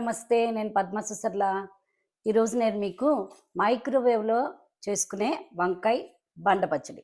నమస్తే నేను పద్మ సుసర్ల ఈరోజు నేను మీకు మైక్రోవేవ్లో చేసుకునే వంకాయ బండ పచ్చడి.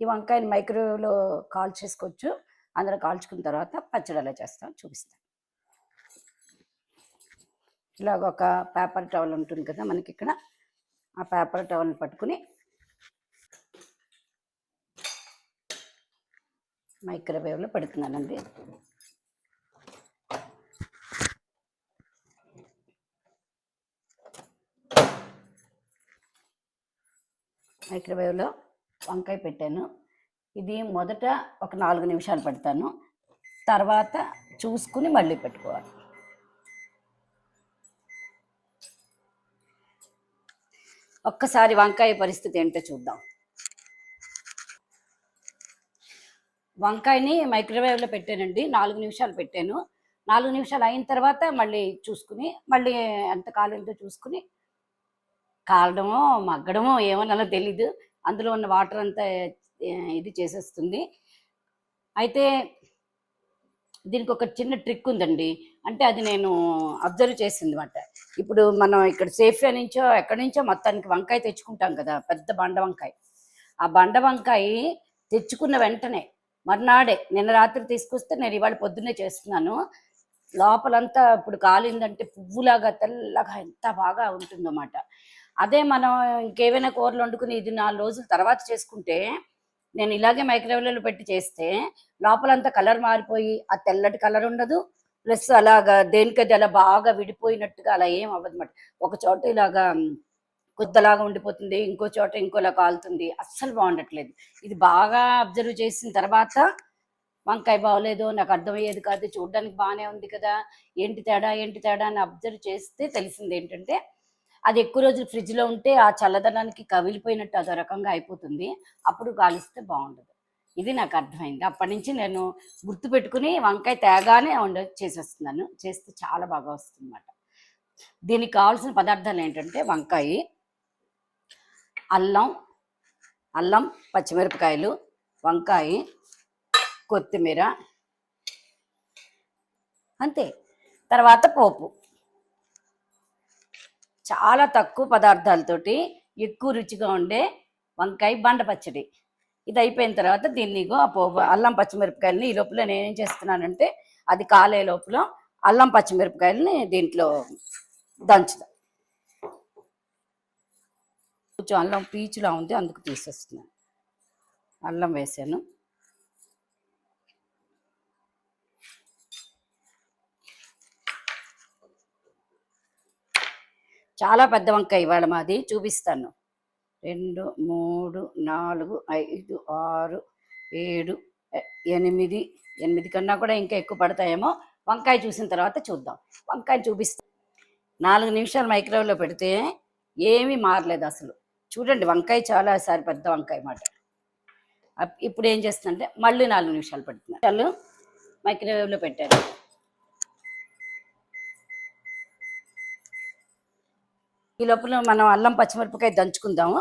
ఈ వంకాయని మైక్రోవేవ్లో కాల్ చేసుకోవచ్చు. అందులో కాల్చుకున్న తర్వాత పచ్చడి ఎలా చేస్తాను చూపిస్తాను ఇలాగ ఒక పేపర్ టవల్ ఉంటుంది కదా మనకి ఇక్కడ. ఆ పేపర్ టవల్ని పట్టుకుని మైక్రోవేవ్లో పెడుతున్నానండి. మైక్రోవేవ్లో వంకాయ పెట్టాను. ఇది మొదట ఒక నాలుగు నిమిషాలు పెడతాను. తర్వాత చూసుకుని మళ్ళీ పెట్టుకోవాలి. ఒక్కసారి వంకాయ పరిస్థితి ఏంటో చూద్దాం. వంకాయని మైక్రోవేవ్లో పెట్టానండి. నాలుగు నిమిషాలు పెట్టాను. నాలుగు నిమిషాలు అయిన తర్వాత మళ్ళీ చూసుకుని మళ్ళీ ఎంత కాలంతో చూసుకుని కాలడమో మగ్గడమో ఏమన్నా తెలీదు. అందులో ఉన్న వాటర్ అంతా ఇది చేసేస్తుంది. అయితే దీనికి ఒక చిన్న ట్రిక్ ఉందండి. అంటే అది నేను అబ్జర్వ్ చేసింది అనమాట ఇప్పుడు మనం ఇక్కడ సేఫ్గా నుంచో ఎక్కడి నుంచో మొత్తానికి వంకాయ తెచ్చుకుంటాం కదా పెద్ద బండ వంకాయ. ఆ బండ వంకాయ తెచ్చుకున్న వెంటనే మర్నాడే నిన్న రాత్రి తీసుకొస్తే నేను ఇవాళ పొద్దున్నే చేస్తున్నాను. లోపలంతా ఇప్పుడు కాలిందంటే పువ్వులాగా తెల్లగా ఎంత బాగా ఉంటుందన్నమాట. అదే మనం ఇంకేమైనా కూరలు వండుకుని ఇది నాలుగు రోజుల తర్వాత చేసుకుంటే నేను ఇలాగే మైక్రోవేవ్లో పెట్టి చేస్తే లోపలంతా కలర్ మారిపోయి ఆ తెల్లటి కలర్ ఉండదు. ప్లస్ అలాగా దేనికది అలా బాగా విడిపోయినట్టుగా అలా ఏం అవ్వదు ఒక చోట ఇలాగా కొద్దలాగా ఉండిపోతుంది ఇంకో చోట ఇంకోలా కాలుతుంది. అస్సలు బాగుండట్లేదు. ఇది బాగా అబ్జర్వ్ చేసిన తర్వాత వంకాయ బాగోలేదు నాకు అర్థమయ్యేది కాదు చూడడానికి బాగానే ఉంది కదా ఏంటి తేడా ఏంటి తేడా అని అబ్జర్వ్ చేస్తే తెలిసింది ఏంటంటే అది ఎక్కువ రోజులు ఫ్రిడ్జ్లో ఉంటే ఆ చల్లదనానికి కవిలిపోయినట్టు అదో రకంగా అయిపోతుంది. అప్పుడు కాలిస్తే బాగుండదు. ఇది నాకు అర్థమైంది. అప్పటి నుంచి నేను గుర్తు పెట్టుకుని వంకాయ తేగానే వండ చేసేస్తున్నాను. చేస్తే చాలా బాగా వస్తుంది అన్నమాట దీనికి కావాల్సిన పదార్థాలు ఏంటంటే వంకాయ అల్లం అల్లం పచ్చిమిరపకాయలు వంకాయ కొత్తిమీర అంతే. తర్వాత పోపు. చాలా తక్కువ పదార్థాలతోటి ఎక్కువ రుచిగా ఉండే వంకాయ బండ పచ్చడి. ఇది అయిపోయిన తర్వాత దీన్నిగో ఆ పోపు అల్లం పచ్చిమిరపకాయలని ఈ లోపల నేనేం చేస్తున్నానంటే అది కాలే లోపల అల్లం పచ్చిమిరపకాయలని దీంట్లో దంచుదా కొంచెం అల్లం పీచులా ఉంది అందుకు తీసేస్తున్నాను. అల్లం వేసాను. చాలా పెద్ద వంకాయ ఇవాళ మాది చూపిస్తాను. రెండు మూడు నాలుగు ఐదు ఆరు ఏడు ఎనిమిది ఎనిమిది కన్నా కూడా ఇంకా ఎక్కువ పడతాయేమో. వంకాయ చూసిన తర్వాత చూద్దాం. వంకాయ చూపిస్తాం. నాలుగు నిమిషాలు మైక్రోవేవ్లో పెడితే ఏమీ మారలేదు అసలు. చూడండి వంకాయ చాలా సారి పెద్ద వంకాయ మాట. అప్- ఇప్పుడు ఏం చేస్తుందంటే మళ్ళీ నాలుగు నిమిషాలు పెడుతున్నాను మైక్రోవేవ్లో పెట్టారు ఈ లోపల మనం అల్లం పచ్చిమిరపకాయ దంచుకుందాము.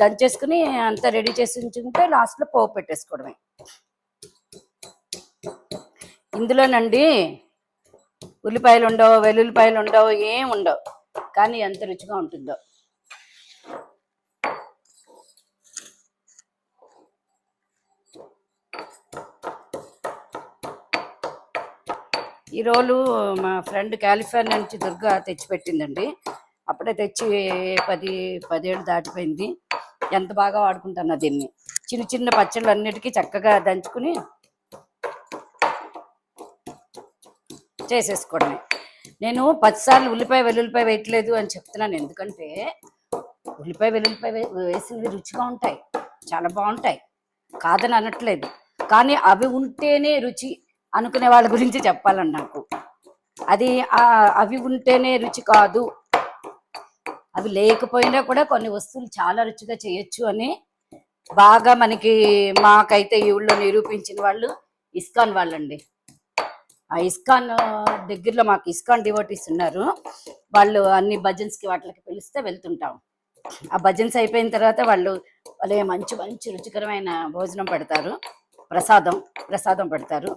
దంచేసుకుని అంతా రెడీ చేసి ఉంచుకుంటే లాస్ట్లో పోపు పెట్టేసుకోవడమే. ఇందులోనండి ఉల్లిపాయలు ఉండవు వెల్లుల్లిపాయలు ఉండవు ఏం ఉండవు. కానీ ఎంత రుచిగా ఉంటుందో. ఈ రోలు మా ఫ్రెండ్ కాలిఫోర్నియా నుంచి దుర్గా తెచ్చిపెట్టిందండి. అప్పుడే తెచ్చి పది పదేళ్ళు దాటిపోయింది. ఎంత బాగా వాడుకుంటున్నా దీన్ని. చిన్న చిన్న పచ్చళ్ళు అన్నిటికీ చక్కగా దంచుకుని చేసేసుకోవడమే నేను పదిసార్లు ఉల్లిపాయ వెల్లుల్లిపాయ వేయట్లేదు అని చెప్తున్నాను. ఎందుకంటే ఉల్లిపాయ వెల్లుల్లిపాయ వే- వేసినవి రుచిగా ఉంటాయి. చాలా బాగుంటాయి. కాదని అనట్లేదు. కానీ అవి ఉంటేనే రుచి అనుకునే వాళ్ళ గురించి చెప్పాలని నాకు. అది అవి ఉంటేనే రుచి కాదు అవి లేకపోయినా కూడా కొన్ని వస్తువులు చాలా రుచిగా చేయొచ్చు అని బాగా మనకి మాకైతే ఈ ఊళ్ళో నిరూపించిన వాళ్ళు ఇస్కాన్ వాళ్ళండి. ఆ ఇస్కాన్ దగ్గరలో మాకు ఇస్కాన్ డివోటీస్ ఉన్నారు. వాళ్ళు అన్ని భజన్స్కి వాటికి పిలిస్తే వెళ్తుంటాం. ఆ భజన్స్ అయిపోయిన తర్వాత వాళ్ళు వాళ్ళే మంచి మంచి రుచికరమైన భోజనం పెడతారు. ప్రసాదం ప్రసాదం పెడతారు.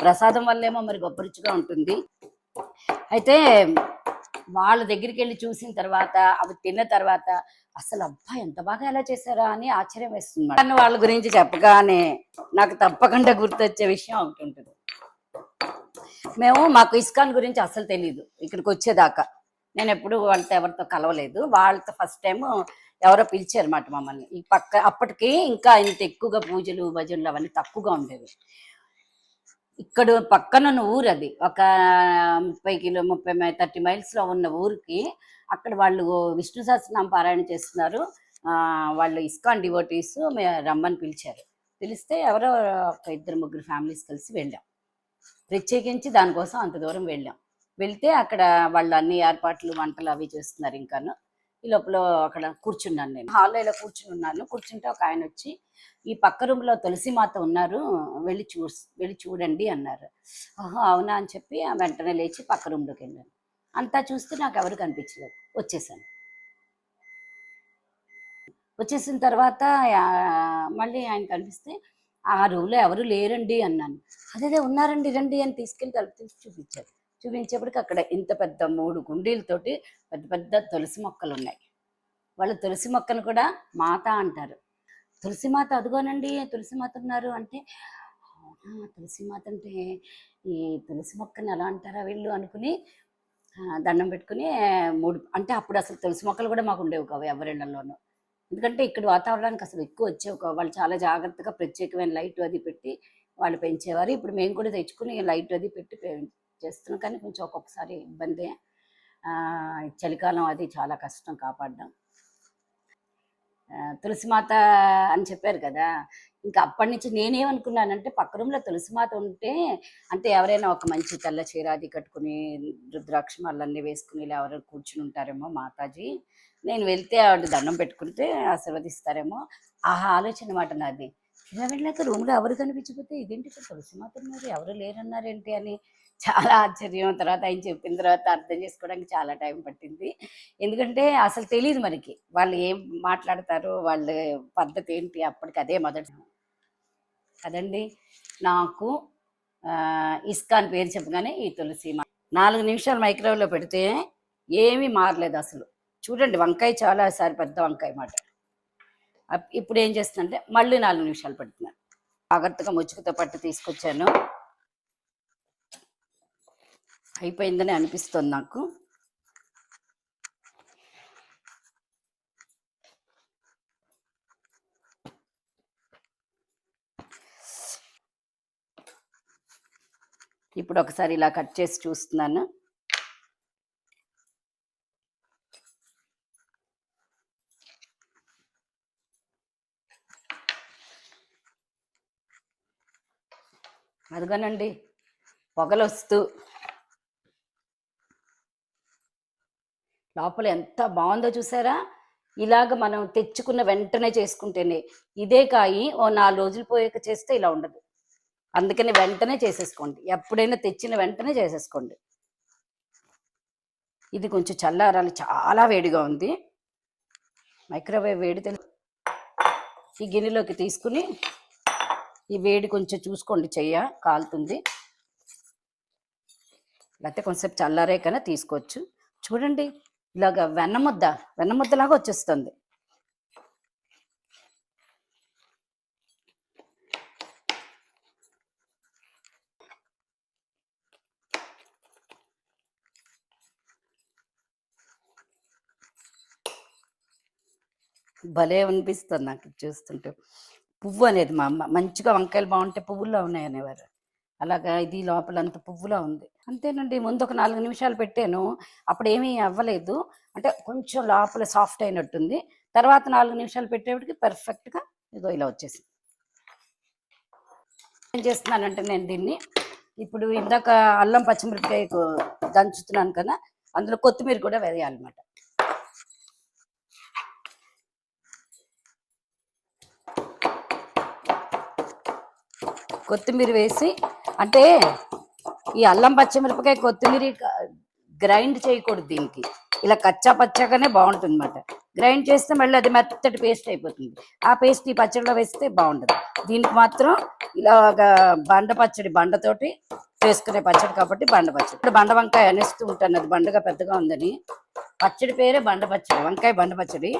ప్రసాదం వల్లేమో మరి గొప్ప రుచిగా ఉంటుంది. అయితే వాళ్ళ దగ్గరికి వెళ్ళి చూసిన తర్వాత అవి తిన్న తర్వాత అసలు అబ్బా ఎంత బాగా ఎలా చేశారా? అని ఆశ్చర్యం వేస్తుంది కానీ వాళ్ళ గురించి చెప్పగానే నాకు తప్పకుండా గుర్తొచ్చే విషయం ఒకటి ఉంటుంది. మేము మాకు ఇస్కాన్ గురించి అసలు తెలియదు ఇక్కడికి వచ్చేదాకా. నేను ఎప్పుడు వాళ్ళతో ఎవరితో కలవలేదు. వాళ్ళతో ఫస్ట్ టైం ఎవరో పిలిచారు మమ్మల్ని. ఈ పక్క అప్పటికి ఇంకా ఇంత ఎక్కువగా పూజలు భజనలు అవన్నీ తక్కువగా ఉండేవి. ఇక్కడ పక్కన ఉన్న ఊరు అది. ఒక ముప్పై కిలో ముప్పై థర్టీ మైల్స్లో ఉన్న ఊరికి అక్కడ వాళ్ళు విష్ణు సహస్రనామ పారాయణ చేస్తున్నారు. వాళ్ళు ఇస్కాన్ డివోటీస్ రమ్మని పిలిచారు. పిలిస్తే ఎవరో ఒక ఇద్దరు ముగ్గురు ఫ్యామిలీస్ కలిసి వెళ్ళాం. ప్రత్యేకించి దానికోసం అంత దూరం వెళ్ళాం. వెళ్తే అక్కడ వాళ్ళు అన్ని ఏర్పాట్లు వంటలు అవి చేస్తున్నారు ఇంకాను. ఈ లోపల అక్కడ కూర్చున్నాను నేను. హాల్లో ఇలా కూర్చుని ఉన్నాను. కూర్చుంటే ఒక ఆయన వచ్చి ఈ పక్క రూమ్లో తులసి మాత ఉన్నారు వెళ్ళి చూ వెళ్ళి చూడండి అన్నారు. ఆహా అవునా అని చెప్పి ఆ వెంటనే లేచి పక్క రూమ్లోకి వెళ్ళాను. అంతా చూస్తే నాకు ఎవరు కనిపించలేదు. వచ్చేసాను. వచ్చేసిన తర్వాత మళ్ళీ ఆయన కనిపిస్తే ఆ రూమ్లో ఎవరు లేరండి అన్నాను. అదే ఉన్నారండి రండి అని తీసుకెళ్ళి తలుపు తీసి చూపించారు. చూపించేప్పటికి అక్కడ ఇంత పెద్ద మూడు గుండీలతోటి పెద్ద పెద్ద తులసి మొక్కలు ఉన్నాయి వాళ్ళు తులసి మొక్కను కూడా మాత అంటారు. తులసి మాత అదిగోనండి తులసి మాత ఉన్నారు అంటే అవునా తులసి మాత అంటే ఈ తులసి మొక్కని ఎలా అంటారా వీళ్ళు అనుకుని దండం పెట్టుకుని మూడు అంటే అప్పుడు అసలు తులసి మొక్కలు కూడా మాకు ఉండేవి కావు ఎవరిళ్ళలోనూ. ఎందుకంటే ఇక్కడ వాతావరణానికి అసలు ఎక్కువ వచ్చేవి కావు. వాళ్ళు చాలా జాగ్రత్తగా ప్రత్యేకమైన లైట్ అది పెట్టి వాళ్ళు పెంచేవారు. ఇప్పుడు మేము కూడా తెచ్చుకుని లైట్ అది పెట్టి చేస్తున్నాం కానీ కొంచెం ఒక్కొక్కసారి ఇబ్బందే. చలికాలం అది చాలా కష్టం కాపాడడం. తులసిమాత అని చెప్పారు కదా ఇంకా అప్పటి నుంచి నేనేమనుకున్నానంటే పక్క రూమ్లో తులసిమాత ఉంటే అంటే ఎవరైనా ఒక మంచి తెల్ల చీర అది కట్టుకుని రుద్రాక్ష మళ్ళీ వేసుకుని ఇలా ఎవరైనా కూర్చుని ఉంటారేమో మాతాజీ. నేను వెళ్తే ఆవిడ దండం పెట్టుకుంటే ఆశీర్వదిస్తారేమో. ఆహా ఆలోచన మాట నాది. ఇలా వెళ్ళాక రూమ్లో ఎవరు కనిపించకపోతే ఇదేంటి తులసిమాత ఉన్నారు ఎవరు లేరన్నారేంటి అని చాలా ఆశ్చర్యం. తర్వాత ఆయన చెప్పిన తర్వాత అర్థం చేసుకోవడానికి చాలా టైం పట్టింది. ఎందుకంటే అసలు తెలియదు మనకి. వాళ్ళు ఏం మాట్లాడతారు వాళ్ళ పద్ధతి ఏంటి? అప్పటికి అదే మొదటి కదండి? నాకు ఇస్కాన్ పేరు చెప్పగానే ఈ తులసి మా- నాలుగు నిమిషాలు మైక్రోవేవ్లో పెడితే ఏమీ మారలేదు అసలు. చూడండి వంకాయ చాలా సారి పెద్ద వంకాయ మాట. ఇప్పుడు ఏం చేస్తుందంటే మళ్ళీ నాలుగు నిమిషాలు పెడుతున్నాను జాగ్రత్తగా ముచ్చుకతో పట్టు తీసుకొచ్చాను. అయిపోయిందని అనిపిస్తుంది నాకు. ఇప్పుడు ఒకసారి ఇలా కట్ చేసి చూస్తున్నాను. అదిగోనండి పొగలు వస్తూ లోపల ఎంత బాగుందో చూసారా? ఇలాగ మనం తెచ్చుకున్న వెంటనే చేసుకుంటేనే ఇదే కాయి ఓ నాలుగు రోజులు పోయాక చేస్తే ఇలా ఉండదు. అందుకని వెంటనే చేసేసుకోండి. ఎప్పుడైనా తెచ్చిన వెంటనే చేసేసుకోండి. ఇది కొంచెం చల్లారాలి. చాలా వేడిగా ఉంది. మైక్రోవేవ్ వేడి తెలు ఈ గిన్నెలోకి తీసుకుని ఈ వేడి కొంచెం చూసుకోండి చెయ్య కాలుతుంది. లేకపోతే కొంచెంసేపు చల్లారే కన్నా తీసుకోవచ్చు. చూడండి. ఇలాగ వెన్న ముద్ద వెన్న వచ్చేస్తుంది. భలే అనిపిస్తుంది నాకు చూస్తుంటే. పువ్వు అనేది మా అమ్మ మంచిగా వంకాయలు బాగుంటే పువ్వుల్లో ఉన్నాయి అనేవారు అలాగా ఇది లోపల అంత పువ్వులా ఉంది. అంతేనండి ముందు ఒక నాలుగు నిమిషాలు పెట్టాను. అప్పుడు ఏమీ అవ్వలేదు. అంటే కొంచెం లోపల సాఫ్ట్ అయినట్టుంది. తర్వాత నాలుగు నిమిషాలు పెట్టేటికి పర్ఫెక్ట్గా ఇదో ఇలా వచ్చేసింది. ఏం చేస్తున్నానంటే నేను దీన్ని ఇప్పుడు ఇందాక అల్లం పచ్చిమిరపకాయ దంచుతున్నాను కదా అందులో కొత్తిమీర కూడా వేయాలన్నమాట. కొత్తిమీర వేసి అంటే ఈ అల్లం పచ్చిమిరపకాయ కొత్తిమీర గ్రైండ్ చేయకూడదు దీనికి. ఇలా కచ్చా పచ్చగానే బాగుంటుంది అనమాట గ్రైండ్ చేస్తే మళ్ళీ అది మెత్తటి పేస్ట్ అయిపోతుంది. ఆ పేస్ట్ ఈ పచ్చడిలో వేస్తే బాగుంటుంది. దీనికి మాత్రం ఇలాగా బండ పచ్చడి బండతోటి చేసుకునే పచ్చడి కాబట్టి బండ పచ్చడి. ఇప్పుడు బండ వంకాయ అనేస్తూ ఉంటాను. అది బండగా పెద్దగా ఉందని. పచ్చడి పేరే బండ పచ్చడి వంకాయ బండ పచ్చడి.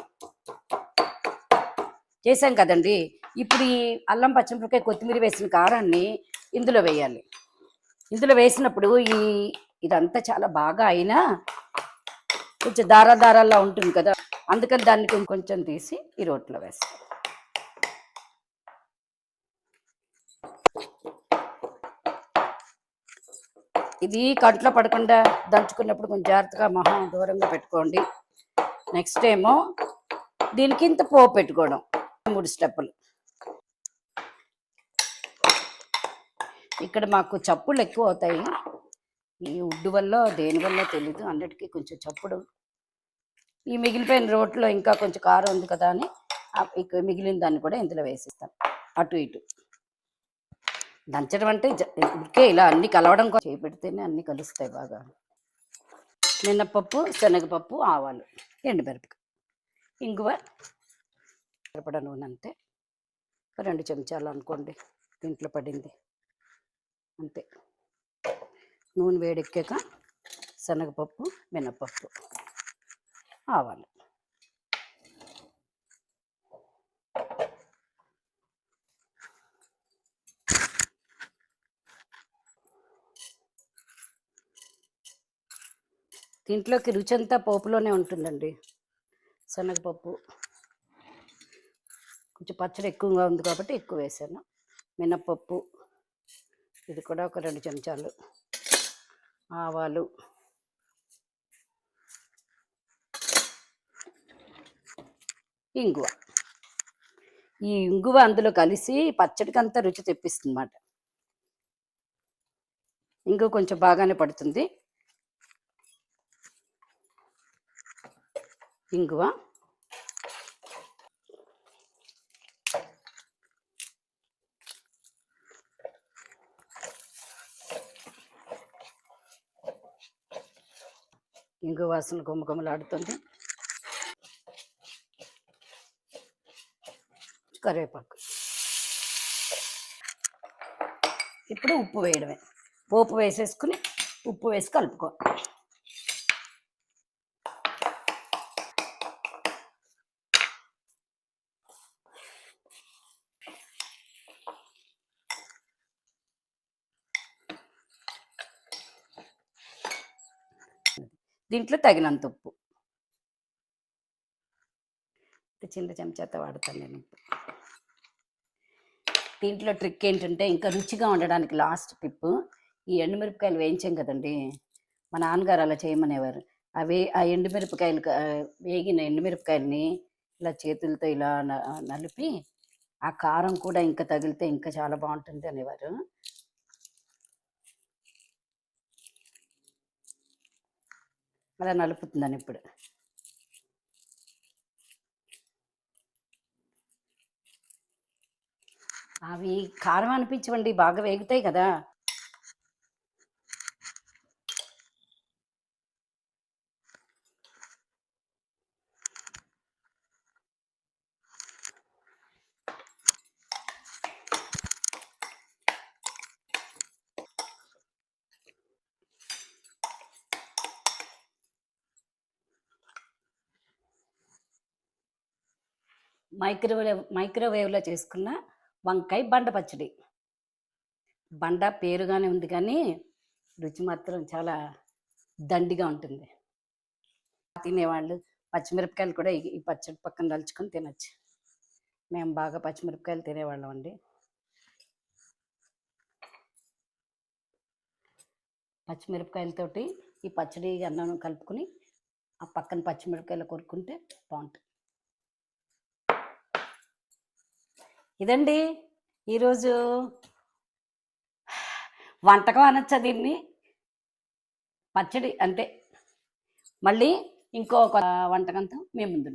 చేశాం కదండి. ఇప్పుడు ఈ అల్లం పచ్చిమిరపకాయ కొత్తిమీర వేసిన కారాన్ని ఇందులో వేయాలి. ఇందులో వేసినప్పుడు ఈ ఇదంతా చాలా బాగా అయినా కొంచెం దారా ఉంటుంది కదా. అందుకని దాన్ని కొంచెం తీసి ఈ రోట్లో వేస్తాం. ఇది కంట్లో పడకుండా దంచుకున్నప్పుడు కొంచెం జాగ్రత్తగా మహా దూరంగా పెట్టుకోండి. నెక్స్ట్ ఏమో దీనికి ఇంత పోపు పెట్టుకోవడం. మూడు స్టెప్పులు. ఇక్కడ మాకు చప్పుళ్ళు ఎక్కువ అవుతాయి ఈ ఉడ్డు వల్ల దేనివల్ల తెలీదు. అన్నిటికీ కొంచెం చప్పుడు. ఈ మిగిలిపోయిన రోట్లో ఇంకా కొంచెం కారం ఉంది కదా అని ఇక్కడ ఇక మిగిలిన దాన్ని కూడా ఇందులో వేసిస్తాను అటు ఇటు. దంచడం అంటే జ- ఇలా అన్ని కలవడం చేపెడితేనే అన్ని కలుస్తాయి బాగా. మినపప్పు శనగపప్పు ఆవాలు ఎండుమిరపకాయ ఇంగువ మిరపడ నూనె అంతే. రెండు చెంచాలు అనుకోండి. దీంట్లో పడింది. అంతే. నూనె వేడెక్కాక శనగపప్పు మినపప్పు ఆవాలు. దీంట్లోకి రుచి అంతా పోపులోనే ఉంటుందండి. శనగపప్పు కొంచెం పచ్చడి ఎక్కువగా ఉంది కాబట్టి ఎక్కువ వేసాను. మినప్పప్పు ఇది కూడా ఒక రెండు చెంచాలు. ఆవాలు. ఇంగువ. ఈ ఇంగువ అందులో కలిసి పచ్చడికి అంత రుచి తెప్పిస్తుంది అన్నమాట ఇంగువ కొంచెం బాగానే పడుతుంది. ఇంగువ. ఇంగు వాసన గుమ్మగుమ్మలాడుతుంది కరివేపాకు. ఇప్పుడు ఉప్పు వేయడమే. పోపు వేసేసుకుని ఉప్పు వేసి కలుపుకో దీంట్లో తగినంత ఉప్పు. చిన్న చెంచాతో వాడతాను నేను ఉప్పు దీంట్లో ట్రిక్ ఏంటంటే ఇంకా రుచిగా ఉండడానికి లాస్ట్ టిప్ ఈ ఎండుమిరపకాయలు వేయించాం కదండి. మా నాన్నగారు అలా చేయమనేవారు. అవి ఆ ఎండుమిరపకాయలు వేగిన ఎండుమిరపకాయలని ఇలా చేతులతో ఇలా నలిపి ఆ కారం కూడా ఇంకా తగిలితే ఇంకా చాలా బాగుంటుంది అనేవారు. అలా నలుపుతుందని ఇప్పుడు. అవి కారం అనిపించవండి బాగా వేగుతాయి కదా. మైక్రోవేవ్ మైక్రోవేవ్లో చేసుకున్న వంకాయ బండ పచ్చడి. బండ పేరుగానే ఉంది కానీ రుచి మాత్రం చాలా దండిగా ఉంటుంది. తినేవాళ్ళు పచ్చిమిరపకాయలు కూడా ఈ- పచ్చడి పక్కన దలుచుకొని తినచ్చు. మేము బాగా పచ్చిమిరపకాయలు తినేవాళ్ళం అండి. పచ్చిమిరపకాయలతోటి ఈ పచ్చడి అన్నం కలుపుకొని ఆ పక్కన పచ్చిమిరపకాయలు కొరుక్కుంటే బాగుంటుంది. ఇదండి ఈరోజు వంటకం అనొచ్చా దీన్ని? పచ్చడి అంతే. మళ్ళీ ఇంకో వంటకంతో మేము ముందు